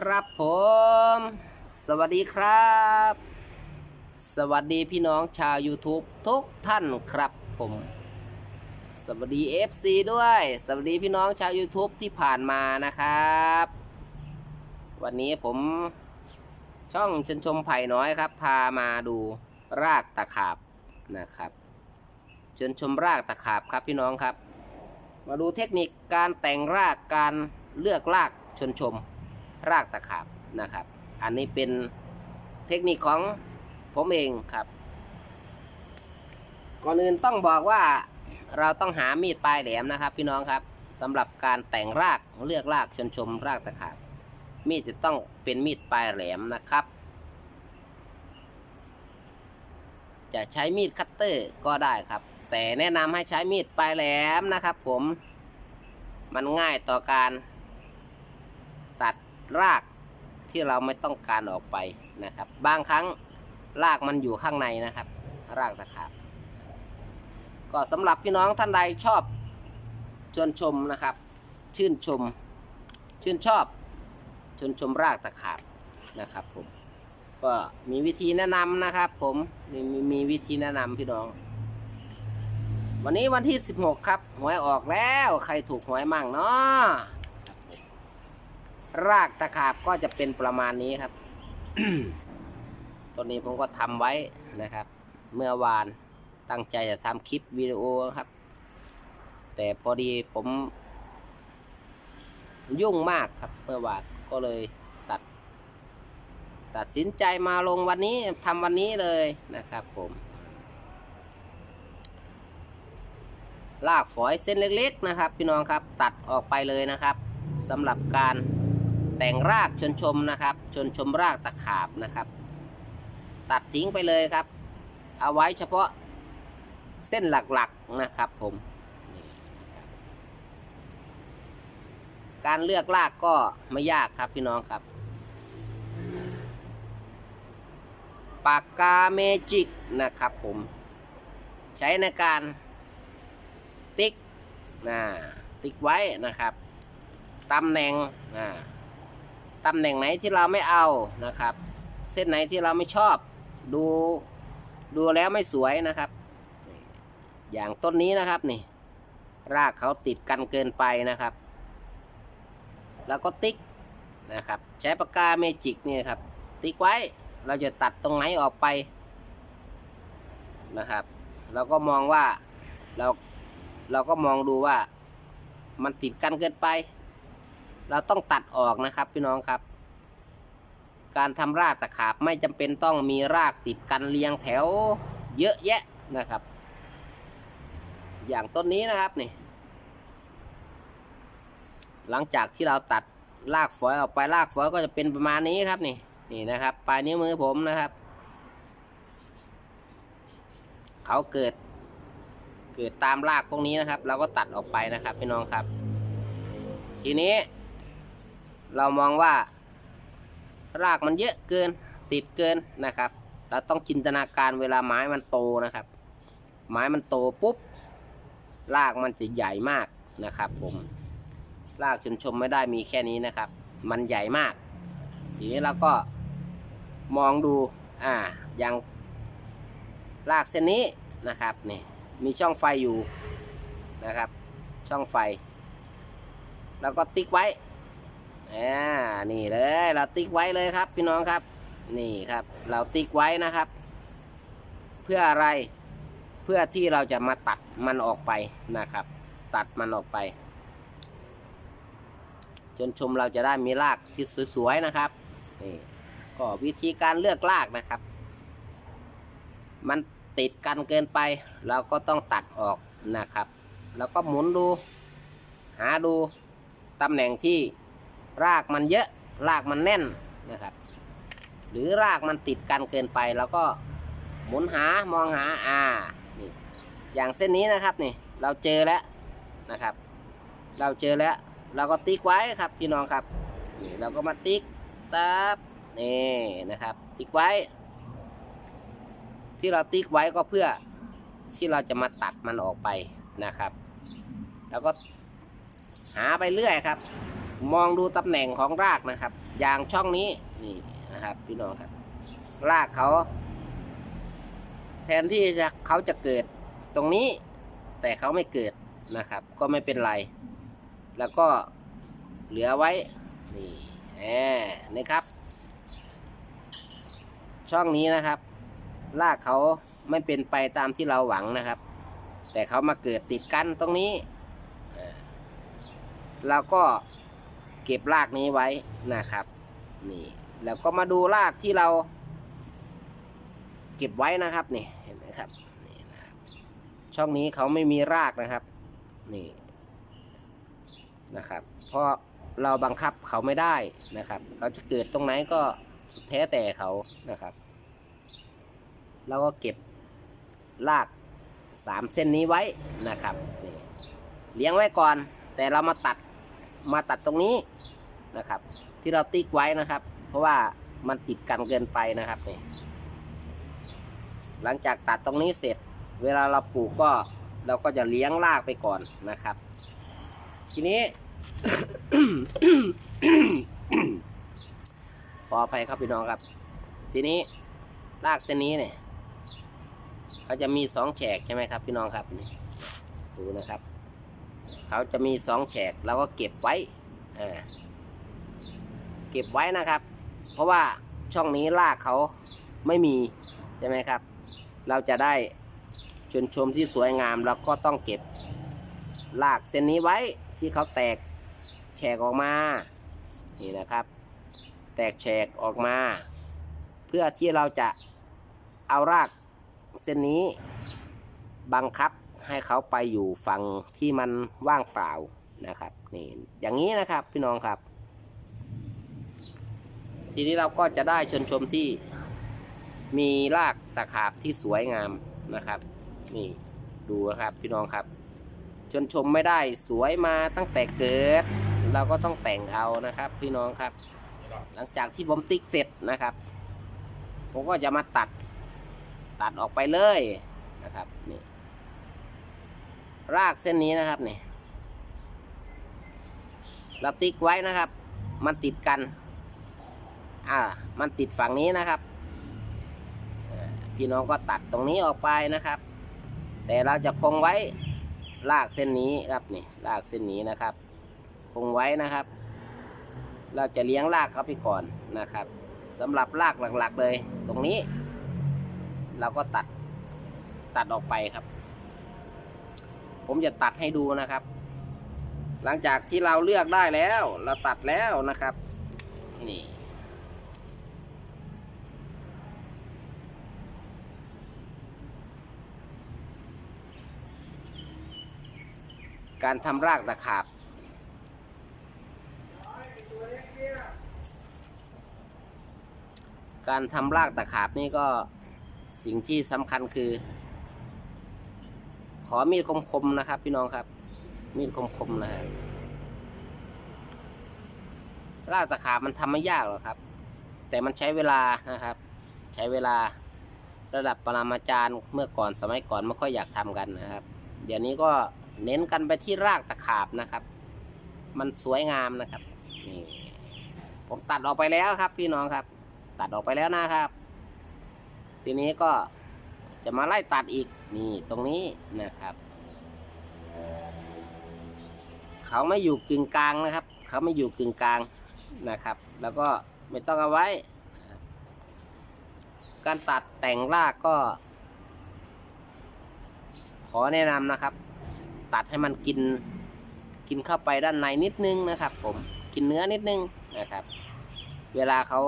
ครับผม สวัสดีครับ สวัสดีพี่น้องชาว YouTube ทุกท่านครับผม สวัสดี FC ด้วย สวัสดีพี่น้องชาว YouTube ที่ผ่านมานะครับ วันนี้ผมช่องชนชมไผ่น้อยครับ พามาดูรากตะขาบนะครับชิญชมรากตะขาบครับพี่น้องครับ มาดูเทคนิคการแต่งรากการเลือกรากชนชม รากตะขาบนะครับ อันนี้เป็นเทคนิคของผมเองครับ ก่อนอื่นต้องบอกว่าเราต้องหามีดปลายแหลมนะครับ พี่น้องครับสำหรับการแต่งรากเลือกรากชนชมรากตะขาบมีดจะต้องเป็นมีดปลายแหลมนะครับ จะใช้มีดคัตเตอร์ก็ได้ครับ แต่แนะนำให้ใช้มีดปลายแหลมนะครับ ผมมันง่ายต่อการ รากที่เราไม่ต้องการออกไปนะครับ บางครั้งรากมันอยู่ข้างในนะครับ รากตะขาบก็สำหรับพี่น้องท่านใดชอบชวนชมนะครับ ชื่นชม ชื่นชอบชวนชมรากตะขาบนะครับผมก็มีวิธีแนะนำนะครับผมมีมีมีวิธีแนะนำพี่น้อง วันนี้วันที่ 16 ครับหวยออกแล้วใครถูกหวยมั่งเนาะ รากตะขาบก็จะเป็นประมาณนี้ครับ ตัวนี้ผมก็ทำไว้นะครับ เมื่อวานตั้งใจจะทำคลิปวิดีโอครับ แต่พอดีผม ยุ่งมากครับเมื่อวานก็เลยตัด ตัดสินใจมาลงวันนี้ทำวันนี้เลยนะครับผมลากฝอยเส้นเล็กๆนะครับ พี่น้องครับตัดออกไปเลยนะครับสำหรับการ แต่งรากชนชมนะครับ ชนชมรากตะขาบนะครับ ตัดทิ้งไปเลยครับ เอาไว้เฉพาะเส้นหลักๆนะครับผม การเลือกรากก็ไม่ยากครับพี่น้องครับ ปากกาเมจิกนะครับผม ใช้ในการติ๊กนะติ๊กไว้นะครับตำแหน่งนะ ตำแหน่งไหนที่เราไม่เอานะครับ เส้นไหนที่เราไม่ชอบ ดูดูแล้วไม่สวยนะครับ อย่างต้นนี้นะครับนี่ รากเขาติดกันเกินไปนะครับ แล้วก็ติ๊กนะครับ ใช้ปากกาเมจิกนี่ครับ ติ๊กไว้เราจะตัดตรงไหนออกไปนะครับเราก็มองว่าเราเราก็มองดูว่ามันติดกันเกินไป เราต้องตัดออกนะครับพี่น้องครับ การทำรากตะขาบไม่จำเป็นต้องมีรากติดกันเรียงแถว เยอะแยะนะครับ อย่างต้นนี้นะครับนี่ หลังจากที่เราตัดรากฝอยออกไปรากฝอยก็จะเป็นประมาณนี้ครับนี่นี่นะครับ ปลายนิ้วมือผมนะครับ เขาเกิด เกิดตามรากพวกนี้นะครับ เราก็ตัดออกไปนะครับพี่น้องครับ ทีนี้ เรามองว่ารากมันเยอะเกินติดเกินนะครับ เราต้องจินตนาการเวลาไม้มันโตนะครับ ไม้มันโตปุ๊บรากมันจะใหญ่มากนะครับผมรากชนชมไม่ได้มีแค่นี้นะครับ มันใหญ่มาก ทีนี้เราก็มองดูอ่าอย่างรากเส้นนี้นะครับนี่มีช่องไฟอยู่นะครับ ช่องไฟ แล้วก็ติ๊กไว้ อ่านี่เลยเราติ๊กไว้เลยครับ พี่น้องครับ นี่ครับ เราติ๊กไว้นะครับ เพื่ออะไรเพื่อที่เราจะมาตัดมันออกไปนะครับ ตัดมันออกไป จนชมเราจะได้มีรากที่สวยๆนะครับนี่ก็วิธีการเลือกรากนะครับ มันติดกันเกินไป เราก็ต้องตัดออกนะครับ แล้วก็หมุนดู หาดูตำแหน่งที่ รากมันเยอะรากมันแน่นนะครับ หรือรากมันติดกันเกินไปแล้วก็หมุนหามองหาอ่านี่อย่างเส้นนี้นะครับนี่เราเจอแล้วนะครับ เราเจอแล้วเราก็ติ๊กไว้ครับพี่น้องครับนี่เราก็มาติ๊กตับนี่นะครับ ติ๊กไว้ ที่เราติ๊กไว้ก็เพื่อที่เราจะมาตัดมันออกไปนะครับ แล้วก็หาไปเรื่อยครับ มองดูตำแหน่งของรากนะครับ อย่างช่องนี้นี่นะครับพี่น้องครับ รากเขา แทนที่จะเขาจะเกิดตรงนี้ แต่เขาไม่เกิดนะครับ ก็ไม่เป็นไร แล้วก็เหลือไว้นี่แหมนี่ครับ ช่องนี้นะครับ รากเขาไม่เป็นไปตามที่เราหวังนะครับ แต่เขามาเกิดติดกันตรงนี้เราก็ ก็บรากนี้ไว้นะครับ นี่ แล้วก็มาดูรากที่เรา เก็บไว้นะครับนี่เห็นไหมครับนี่นะครับ ช่องนี้เขาไม่มีรากนะครับ นี่นะครับ เพราะเราบังคับเขาไม่ได้นะครับเขาจะเกิดตรงไหนก็สุดแท้แต่เขานะครับเราก็เก็บรากสามเส้นนี้ไว้นะครับนี่เลี้ยงไว้ก่อน แต่เรามาตัด มาตัดตรงนี้นะครับ ที่เราติ๊กไว้นะครับ เพราะว่ามันติดกันเกินไปนะครับนี่หลังจากตัดตรงนี้เสร็จ เวลาเราปลูกก็เราก็จะเลี้ยงรากไปก่อนนะครับ ทีนี้ ขออภัยครับพี่น้องครับ ทีนี้รากเส้นนี้เนี่ยเขาจะมีสองแฉกใช่ไหมครับพี่น้องครับดูนะครับ เขาจะมีสองแฉกเราก็เก็บไว้เก็บไว้นะครับ เพราะว่าช่องนี้รากเขาไม่มีใช่ไหมครับ เราจะได้ชนชมที่สวยงามเราก็ต้องเก็บรากเส้นนี้ไว้ที่เขาแตกแฉกออกมานี่นะครับ แตกแฉกออกมา เพื่อที่เราจะเอารากเส้นนี้บังคับ ให้เขาไปอยู่ฝั่งที่มันว่างเปล่านะครับนี่อย่างนี้นะครับพี่น้องครับ ทีนี้เราก็จะได้ชนชมที่มีรากตะขาบที่สวยงามนะครับ นี่ดูนะครับพี่น้องครับ ชนชมไม่ได้สวยมาตั้งแต่เกิด เราก็ต้องแต่งเอานะครับ พี่น้องครับ หลังจากที่ผมติ๊กเสร็จนะครับ ผมก็จะมาตัดตัดออกไปเลยนะครับนี่ รากเส้นนี้นะครับนี่เราติ๊กไว้นะครับ มันติดกัน อ่า มันติดฝั่งนี้นะครับ พี่น้องก็ตัดตรงนี้ออกไปนะครับ แต่เราจะคงไว้รากเส้นนี้ครับนี่รากเส้นนี้นะครับ คงไว้นะครับ เราจะเลี้ยงรากเขาไปก่อนนะครับสำหรับรากหลักๆเลย ตรงนี้ เราก็ตัดตัดออกไปครับ ผมจะตัดให้ดูนะครับ หลังจากที่เราเลือกได้แล้ว เราตัดแล้วนะครับ นี่การทำรากตะขาบ การทำรากตะขาบนี่ก็สิ่งที่สำคัญคือ ขอมีดคมๆนะครับ พี่น้องครับ มีดคมๆนะฮะรากตะขาบมันทำไม่ยากหรอกครับ แต่มันใช้เวลานะครับ ใช้เวลาระดับปรมาจารย์เมื่อก่อนสมัยก่อนไม่ค่อยอยากทำกันนะครับ เดี๋ยวนี้ก็เน้นกันไปที่รากตะขาบนะครับ มันสวยงามนะครับนี่ผมตัดออกไปแล้วครับ พี่น้องครับ ตัดออกไปแล้วนะครับ ทีนี้ก็ จะมาไล่ตัดอีกนี่ตรงนี้นะครับ เขาไม่อยู่กึ่งกลางนะครับ เขาไม่อยู่กึ่งกลางนะครับ แล้วก็ไม่ต้องเอาไว้ การตัดแต่งรากก็ ขอแนะนำนะครับ ตัดให้มันกินกินเข้าไปด้านในนิดนึงนะครับ ผมกินเนื้อนิดนึงนะครับ เวลาเขา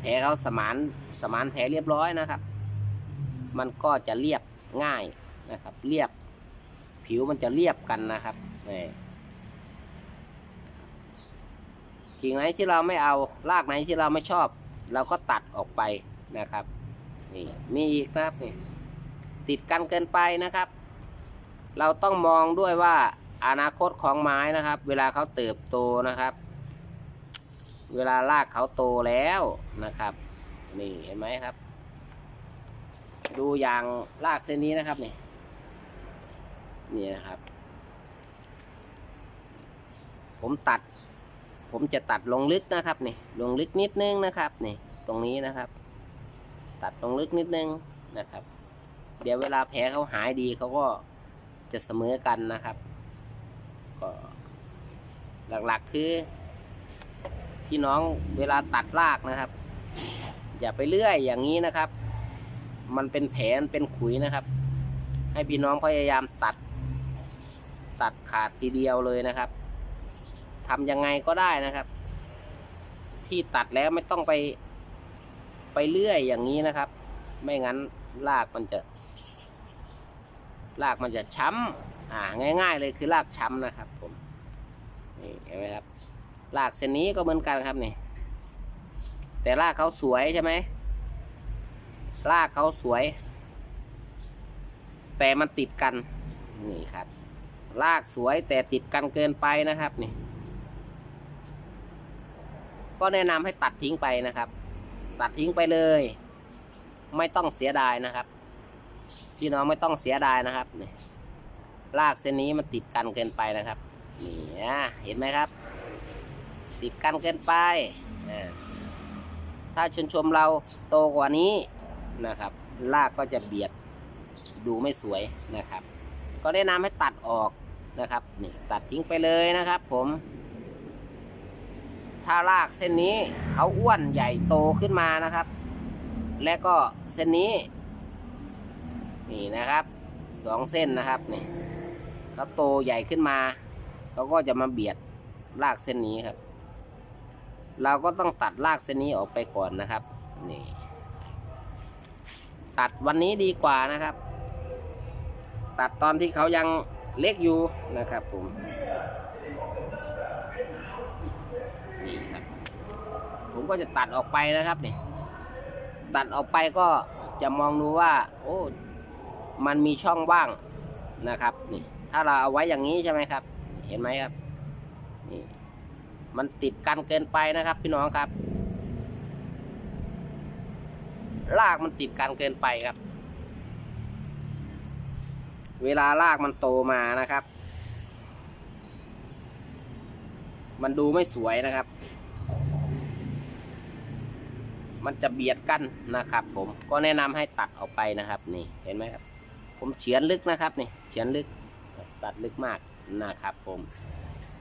แผลเขาสมานสมานแผลเรียบร้อยนะครับ มันก็จะเรียบง่ายนะครับ เรียบผิวมันจะเรียบกันนะครับนี่กิ่งไหนที่เราไม่เอารากไหนที่เราไม่ชอบ เราก็ตัดออกไปนะครับนี่มีอีกนะครับนี่ติดกันเกินไปนะครับ เราต้องมองด้วยว่าอนาคตของไม้นะครับ เวลาเขาเติบโตนะครับ เวลารากเขาโตแล้วนะครับ นี่เห็นไหมครับ ดูอย่างรากเส้นนี้นะครับนี่นี่นะครับ ผมตัด ผมจะตัดลงลึกนะครับนี่ลงลึกนิดนึงนะครับนี่ตรงนี้นะครับ ตัดลงลึกนิดนึงนะครับ เดี๋ยวเวลาแผลเขาหายดีเขาก็จะเสมอกันนะครับก็หลักๆคือ พี่น้องเวลาตัดรากนะครับ อย่าไปเลื่อยอย่างนี้นะครับ มันเป็นแผลมันเป็นขุยนะครับ ให้พี่น้องพยายามตัด ตัดขาดทีเดียวเลยนะครับทำยังไงก็ได้นะครับ ที่ตัดแล้วไม่ต้องไป ไปเลื่อยอย่างนี้นะครับ ไม่งั้นรากมันจะรากมันจะช้ำอ่าง่าย ๆ เลยคือรากช้ำนะครับ ผมนี่เห็นไหมครับรากเส้นนี้ก็เหมือนกันครับนี่แต่รากเขาสวยใช่ไหม รากเขาสวย แต่มันติดกัน นี่ครับรากสวยแต่ติดกันเกินไปนะครับนี่ ก็แนะนำให้ตัดทิ้งไปนะครับ ตัดทิ้งไปเลย ไม่ต้องเสียดายนะครับ พี่น้องไม่ต้องเสียดายนะครับนี่รากเส้นนี้มันติดกันเกินไปนะครับนี่นะเห็นไหมครับ ติดกันเกินไป ถ้าชนชมเราโตกว่านี้ นะครับรากก็จะเบียดดูไม่สวยนะครับ ก็แนะนำให้ตัดออกนะครับนี่ตัดทิ้งไปเลยนะครับผม ถ้ารากเส้นนี้เขาอ้วนใหญ่โตขึ้นมานะครับ และก็เส้นนี้ นี่นะครับสองเส้นนะครับนี่เขาโตใหญ่ขึ้นมาเขาก็จะมาเบียดรากเส้นนี้ครับ เราก็ต้องตัดรากเส้นนี้ออกไปก่อนนะครับนี่ ตัดวันนี้ดีกว่านะครับ ตัดตอนที่เขายังเล็กอยู่นะครับผมนี่ครับ ผมก็จะตัดออกไปนะครับนี่ตัดออกไปก็จะมองดูว่า โอ้มันมีช่องว่างนะครับนี่ถ้าเราเอาไว้อย่างนี้ใช่ไหมครับ เห็นไหมครับนี่มันติดกันเกินไปนะครับพี่น้องครับ รากมันติดกันเกินไปครับ เวลารากมันโตมานะครับ มันดูไม่สวยนะครับ มันจะเบียดกันนะครับ ผมก็แนะนำให้ตัดออกไปนะครับนี่เห็นไหมครับ ผมเฉือนลึกนะครับนี่เฉือนลึกตัดลึกมากนะครับ ผม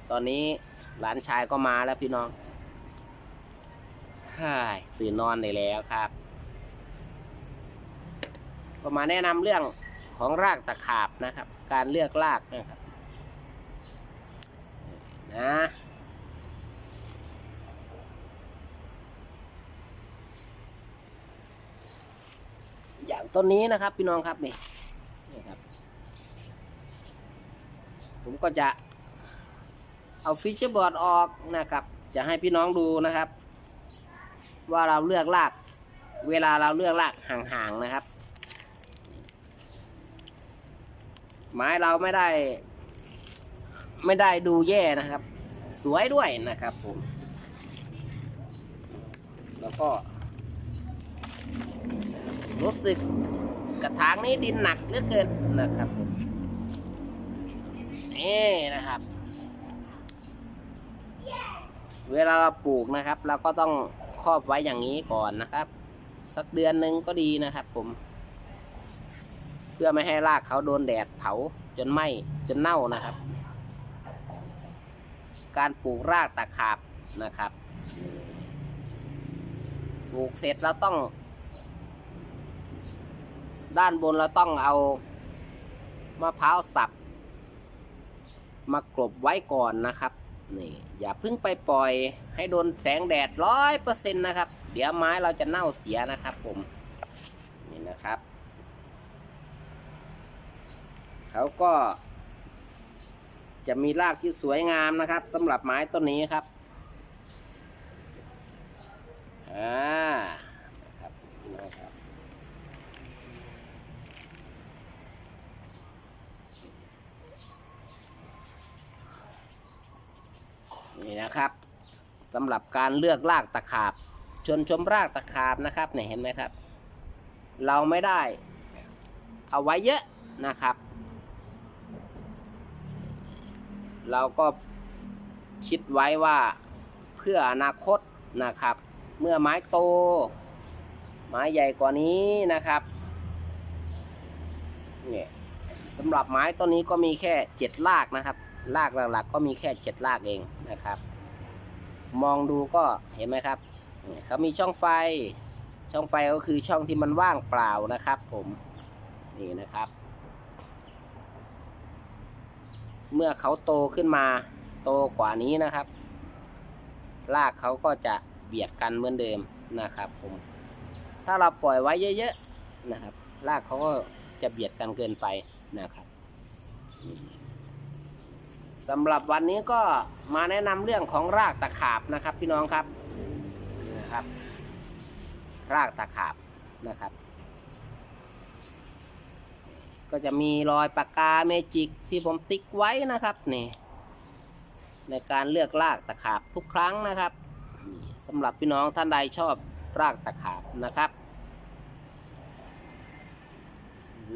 ตอนนี้หลานชายก็มาแล้วพี่น้องฮ่าตื่นนอนได้แล้วครับ ก็มาแนะนำเรื่องของรากตะขาบนะครับ การเลือกรากนะครับนะอย่างต้นนี้นะครับพี่น้องครับนี่นี่ครับ ผมก็จะเอาฟิชเชอร์บอร์ดออกนะครับ จะให้พี่น้องดูนะครับ ว่าเราเลือกราก เวลาเราเลือกรากห่างๆนะครับ ไม้เราไม่ได้ ไม่ได้ดูแย่นะครับ สวยด้วยนะครับผม แล้วก็ รู้สึกกระถางนี้ดินหนักเหลือเกินนะครับผมนี่นะครับ เวลาเราปลูกนะครับเราก็ต้องครอบไว้อย่างนี้ก่อนนะครับ สักเดือนหนึ่งก็ดีนะครับผม พื่อไม่ให้รากเขาโดนแดดเผาจนไหม้จนเน่านะครับ การปลูกรากตะขาบนะครับปลูกเสร็จเราต้อง ด้านบนเราต้องเอามะพร้าวสับ มากรบไว้ก่อนนะครับนี่อย่าเพิ่งไปปล่อยให้โดนแสงแดดร้อยเปอร์เซ็นต์นะครับ เดี๋ยวไม้เราจะเน่าเสียนะครับผม นี่นะครับ เขาก็ จะมีรากที่สวยงามนะครับสำหรับไม้ต้นนี้ครับอ่านะครับพี่น้องครับนี่นะครับสำหรับการเลือกรากตะขาบ ชนชมรากตะขาบนะครับเนี่ยเห็นไหมครับ เราไม่ได้เอาไว้เยอะนะครับ เราก็คิดไว้ว่าเพื่ออนาคตนะครับ เมื่อไม้โต ไม้ใหญ่กว่านี้นะครับเนี่ยสำหรับไม้ต้นนี้ก็มีแค่เจ็ดรากนะครับรากหลักๆก็มีแค่เจ็ดรากเองนะครับ มองดูก็เห็นไหมครับเนี่ยเขามีช่องไฟช่องไฟก็คือช่องที่มันว่างเปล่านะครับ ผมนี่นะครับ เมื่อเขาโตขึ้นมา โตกว่านี้นะครับ รากเขาก็จะเบียดกันเหมือนเดิมนะครับผม ถ้าเราปล่อยไว้เยอะๆนะครับ รากเขาก็จะเบียดกันเกินไปนะครับสำหรับวันนี้ก็มาแนะนำเรื่องของรากตะขาบนะครับ พี่น้องครับนะครับ รากตะขาบนะครับ ก็จะมีรอยปากกาเมจิกที่ผมติ๊กไว้นะครับนี่ในการเลือกรากตะขาบทุกครั้งนะครับสำหรับพี่น้องท่านใดชอบรากตะขาบนะครับ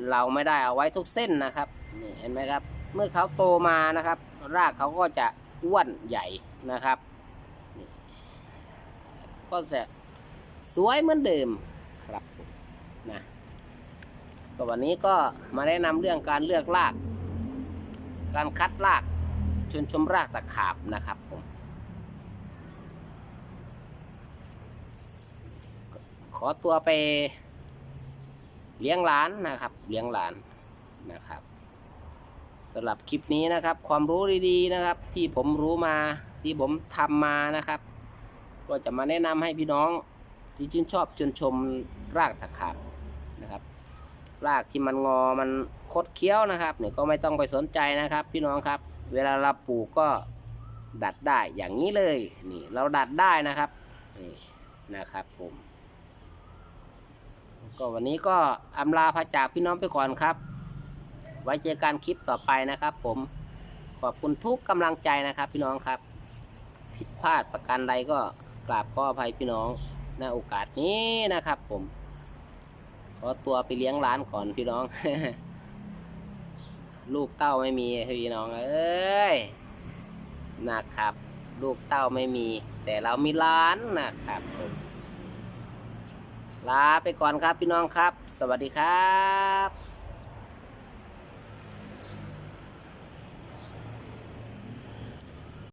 เราไม่ได้เอาไว้ทุกเส้นนะครับนี่เห็นไหมครับ เมื่อเขาโตมานะครับ รากเขาก็จะอ้วนใหญ่นะครับ ก็จะสวยเหมือนเดิม ก็วันนี้ก็มาแนะนำเรื่องการเลือกราก การคัดรากชนชมรากตะขาบนะครับผมขอตัวไปเลี้ยงหลานนะครับ เลี้ยงหลานนะครับสำหรับคลิปนี้นะครับ ความรู้ดีๆนะครับ ที่ผมรู้มาที่ผมทำมานะครับ ก็จะมาแนะนำให้พี่น้องที่ชื่นชอบชนชมรากตะขาบ รากที่มันงอมันคดเคี้ยวนะครับเนี่ยก็ไม่ต้องไปสนใจนะครับ พี่น้องครับ เวลาเราปลูกก็ดัดได้อย่างนี้เลยนี่เราดัดได้นะครับนี่นะครับผมก็วันนี้ก็อำลาพระจากพี่น้องไปก่อนครับ ไว้เจอกันคลิปต่อไปนะครับ ผมขอบคุณทุกกำลังใจนะครับ พี่น้องครับ ผิดพลาดประการใดก็กราบขออภัยพี่น้องในโอกาสนี้นะครับผม ขอตัวไปเลี้ยงร้านก่อนพี่น้อง ลูกเต้าไม่มีพี่น้องเอ้ยนะครับ ลูกเต้าไม่มี แต่เรามีร้านนะครับผมลาไปก่อนครับพี่น้องครับ สวัสดีครับ